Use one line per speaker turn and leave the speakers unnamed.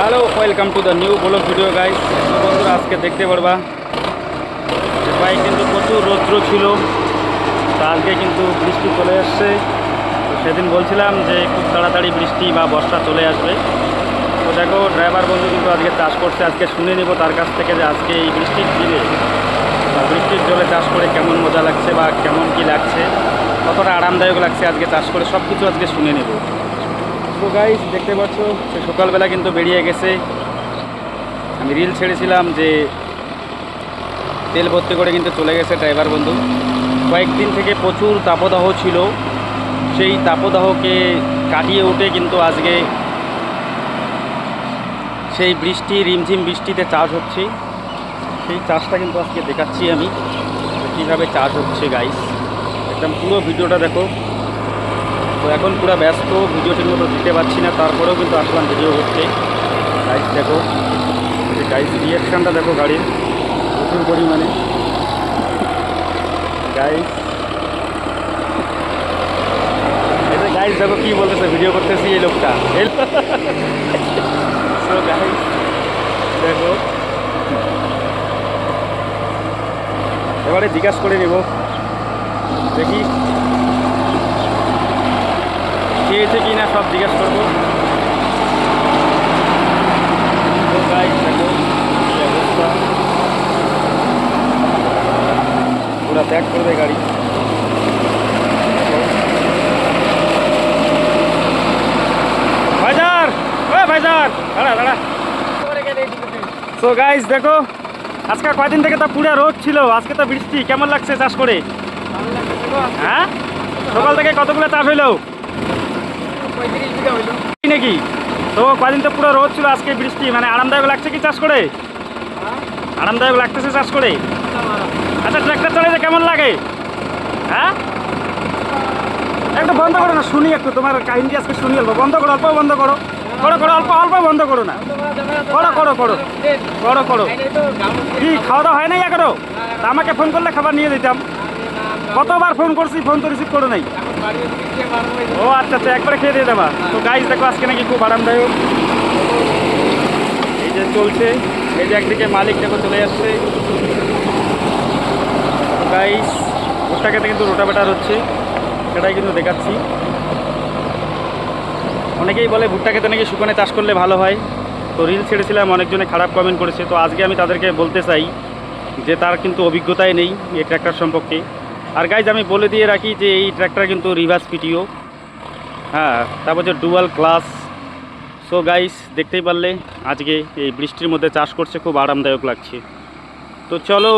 Hello welcome to the new blog video guys বন্ধুরা, আজকে দেখতে পারবা বাইক কিন্তু প্রচুর রৌদ্র ছিল। তা আজকে কিন্তু বৃষ্টি চলে আসছে সেদিন বলছিলাম যে খুব তাড়াতাড়ি বৃষ্টি বা বর্ষা চলে আসবে। তো দেখো ড্রাইভার বন্ধু কিন্তু আজকে চাষ করছে। আজকে শুনে নেব তার কাছ থেকে যে আজকে এই বৃষ্টির দিনে বৃষ্টির জলে চাষ করে কেমন মজা লাগছে বা কেমন কি লাগছে, কতটা আরামদায়ক লাগছে আজকে চাষ করে সব কিছু আজকে শুনে নেব। তো গাইস দেখতে পাচ্ছ? সে সকালবেলা কিন্তু বেরিয়ে গেছে। আমি রিল ছেড়েছিলাম যে তেল ভর্তি করে কিন্তু চলে গেছে ড্রাইভার বন্ধু। কয়েকদিন থেকে প্রচুর তাপদাহ ছিল। সেই তাপদাহকে কাটিয়ে উঠে কিন্তু আজকে সেই বৃষ্টি, রিমঝিম বৃষ্টিতে চাষ হচ্ছে। সেই চাষটা কিন্তু আজকে দেখাচ্ছি আমি কীভাবে চাষ হচ্ছে গাইস একদম পুরো ভিডিওটা দেখো। তো এখন পুরো ব্যস্ত ভিডিও ঠিক মতো দিতে পারছি না, তারপরেও কিন্তু আসলাম ভিডিও করতে। গাইস দেখো গাইস রিয়াকশানটা দেখো গাড়ির, প্রচুর পরিমাণে। গাইস এটা দেখো কি বলতেছে ভিডিও করতেছি এই লোকটা। দেখো। এবারে জিজ্ঞাসা করে নেব। দেখি। খেয়েছে কি না সব জিজ্ঞেস করব। পুরা ত্যাগ করবে গাড়ি। ভাইজার ও ভাইজার দাঁড়া দাঁড়া। তো গাইস দেখো আজকে কয়দিন থেকে তো পুরা রোদ ছিল আজকে তো বৃষ্টি। কেমন লাগছে চাষ করে? হ্যাঁ? সকাল থেকে কতগুলো চাষ হইল? কি নাকি? তো কদিন তো পুরো রোদ ছিল আজকে বৃষ্টি মানে আরামদায়ক লাগছে কি চাষ করে? আরামদায়ক লাগতেছে চাষ করে? আচ্ছা ট্র্যাক্টর চালাইতে কেমন লাগে? হ্যাঁ? একটু বন্ধ করো না শুনি একটু তোমার কাহিনী আজকে শুনি অল্প। বন্ধ করো অল্প বন্ধ করো। করো করো অল্প অল্প বন্ধ করো না। করো করো করো। করো করো। কি খাওয়া দাওয়া হয় নাই তা আমাকে ফোন করলে খাবার নিয়ে দিতাম কতবার ফোন করছি ফোন তো রিসিভ করো নাই। ও আচ্ছা আচ্ছা একবারে খেয়ে দিয়ে দেবা। তো গাইজ দেখো আজকে নাকি খুব আরামদায়ক। এই যে চলছে, এই যে একদিকে মালিক দেখো চলে যাচ্ছে গাইস ভুট্টাকে কিন্তু রোটাবেটার হচ্ছে, সেটাই কিন্তু দেখাচ্ছি। অনেকেই বলে ভুট্টা খেতে নাকি শুকনে চাষ করলে ভালো হয়। তো রিল ছেড়েছিলাম, অনেকজনে খারাপ কমেন্ট করেছে। তো আজকে আমি তাদেরকে বলতে চাই যে তার কিন্তু অভিজ্ঞতাই নেই এই ট্র্যাক্টর সম্পর্কে। আর গাইজ আমি বলে দিয়ে রাখি যে এই ট্র্যাক্টর কিন্তু রিভার্স পিটিও হ্যাঁ তারপর যে ডুয়াল ক্লাস সো গাইস দেখতেই পারলে আজকে এই বৃষ্টির মধ্যে চাষ করছে, খুব আরামদায়ক লাগছে। তো চলো